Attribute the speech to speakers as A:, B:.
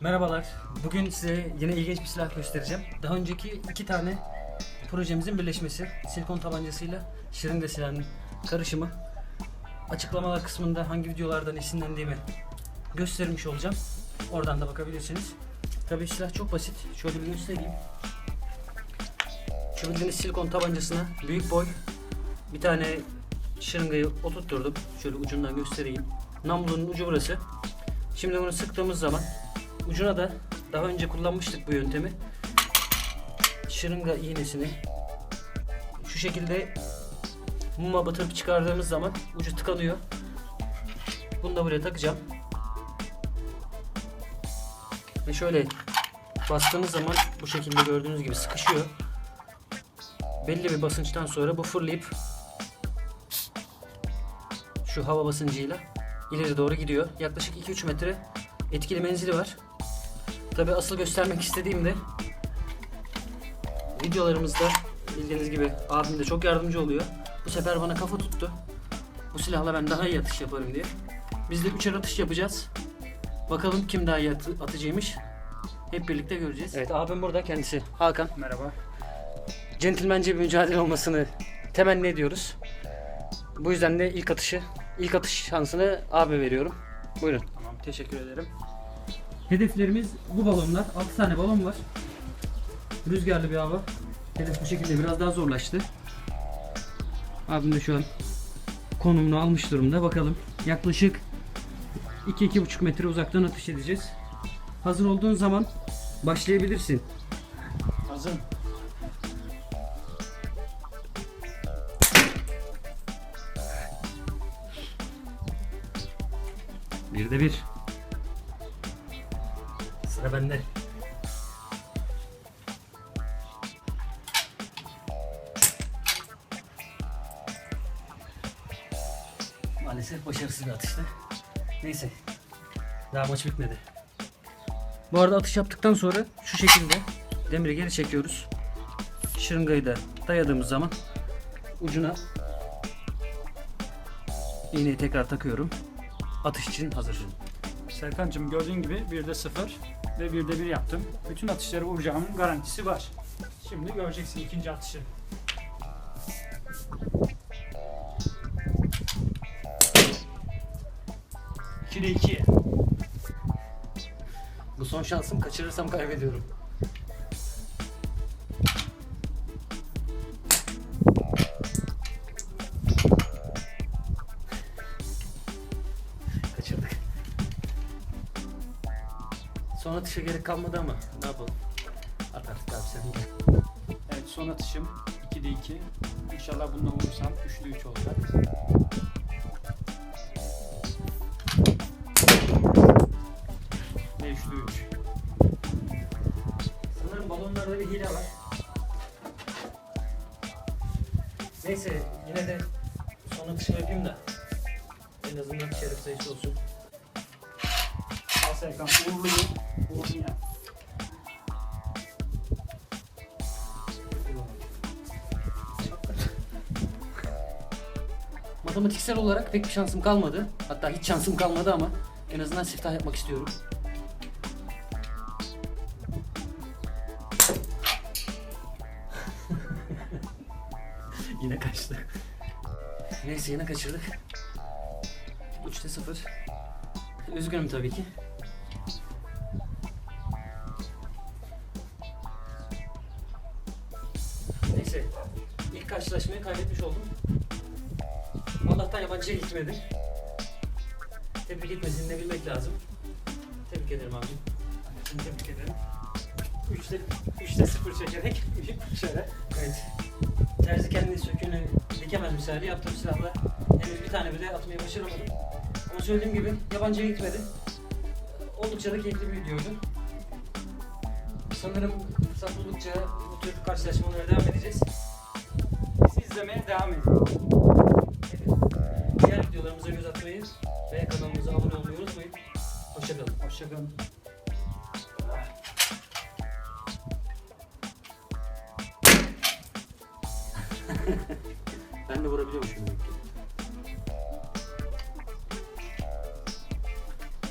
A: Merhabalar. Bugün size yine ilginç bir silah göstereceğim. Daha önceki iki tane projemizin birleşmesi. Silikon tabancasıyla şırınga silahının karışımı. Açıklamalar kısmında hangi videolardan esinlendiğimi göstermiş olacağım. Oradan da bakabilirsiniz. Tabii silah çok basit. Şöyle bir göstereyim. Şu bildiğiniz silikon tabancasına büyük boy bir tane şırıngayı oturtturdum. Şöyle ucundan göstereyim. Namlunun ucu burası. Şimdi bunu sıktığımız zaman ucuna da daha önce kullanmıştık bu yöntemi. Şırınga iğnesini şu şekilde muma batırıp çıkardığımız zaman ucu tıkanıyor. Bunu da buraya takacağım. Ve şöyle bastığınız zaman bu şekilde gördüğünüz gibi sıkışıyor. Belli bir basınçtan sonra bu fırlayıp şu hava basıncıyla ileri doğru gidiyor. Yaklaşık 2-3 metre etkili menzili var. Tabi asıl göstermek istediğimde videolarımızda bildiğiniz gibi abim de çok yardımcı oluyor. Bu sefer bana kafa tuttu. Bu silahla ben daha iyi atış yaparım diye. Biz de üçer atış yapacağız. Bakalım kim daha iyi atı- atıcıymış. Hep birlikte göreceğiz. Evet abim burada kendisi. Hakan.
B: Merhaba.
A: Centilmence bir mücadele olmasını temenni ediyoruz. Bu yüzden de ilk atışı, ilk atış şansını abi veriyorum. Buyurun.
B: Tamam teşekkür ederim.
A: Hedeflerimiz bu balonlar. 6 tane balon var. Rüzgarlı bir hava. Hedef bu şekilde biraz daha zorlaştı. Abim de şu an konumunu almış durumda. Bakalım. Yaklaşık 2-2,5 metre uzaktan atış edeceğiz. Hazır olduğun zaman başlayabilirsin.
B: Hazırım.
A: Bir de bir. Sıra. Maalesef başarısız bir atıştı. Neyse. Daha maç bitmedi. Bu arada atış yaptıktan sonra şu şekilde demiri geri çekiyoruz. Şırıngayı da dayadığımız zaman ucuna iğneyi tekrar takıyorum. Atış için hazır.
B: Serkan'cığım gördüğün gibi 1'de 0 ve 1'de 1 yaptım. Bütün atışları vuracağımın garantisi var. Şimdi göreceksin ikinci atışı. İki de 2.
A: Bu son şansım kaçırırsam kaybediyorum. Son atışa gerek kalmadı ama ne yapalım? Atarsın abi sen.
B: Evet son atışım 2'de 2. İnşallah bununla vurursam 3'de 3 olacak. Ve 3'de 3.
A: Sanırım balonlarda bir hile var. Neyse yine de son atışı yapayım da en azından şeref sayısı olsun.
B: Serkan uğurluyu. Uğurlu ya.
A: Matematiksel olarak pek bir şansım kalmadı. Hatta hiç şansım kalmadı ama en azından siftah yapmak istiyorum. yine kaçtı. Neyse yine kaçırdık. 3'te 0. Üzgünüm tabii ki. Neyse. ilk karşılaşmayı kaybetmiş oldum. Allah'tan yabancıya gitmedi. Tebrik etmesini de bilmek lazım. Tebrik ederim abi.
B: Seni tebrik ederim. 3'te 3'te 0 çekerek şöyle.
A: Evet. Terzi kendi söküğünü dikemez misali yaptığım silahla henüz bir tane bile atmayı başaramadım. Ama söylediğim gibi yabancıya gitmedi. Oldukça da keyifli bir videoydu. Sanırım fırsat buldukça bu tür devam edeceğiz.
B: Bizi izlemeye devam edin. Evet.
A: Diğer videolarımıza göz atmayı ve kanalımıza abone olmayı unutmayın. Hoşçakalın.
B: Hoşçakalın. ben de vurabiliyorum şimdi.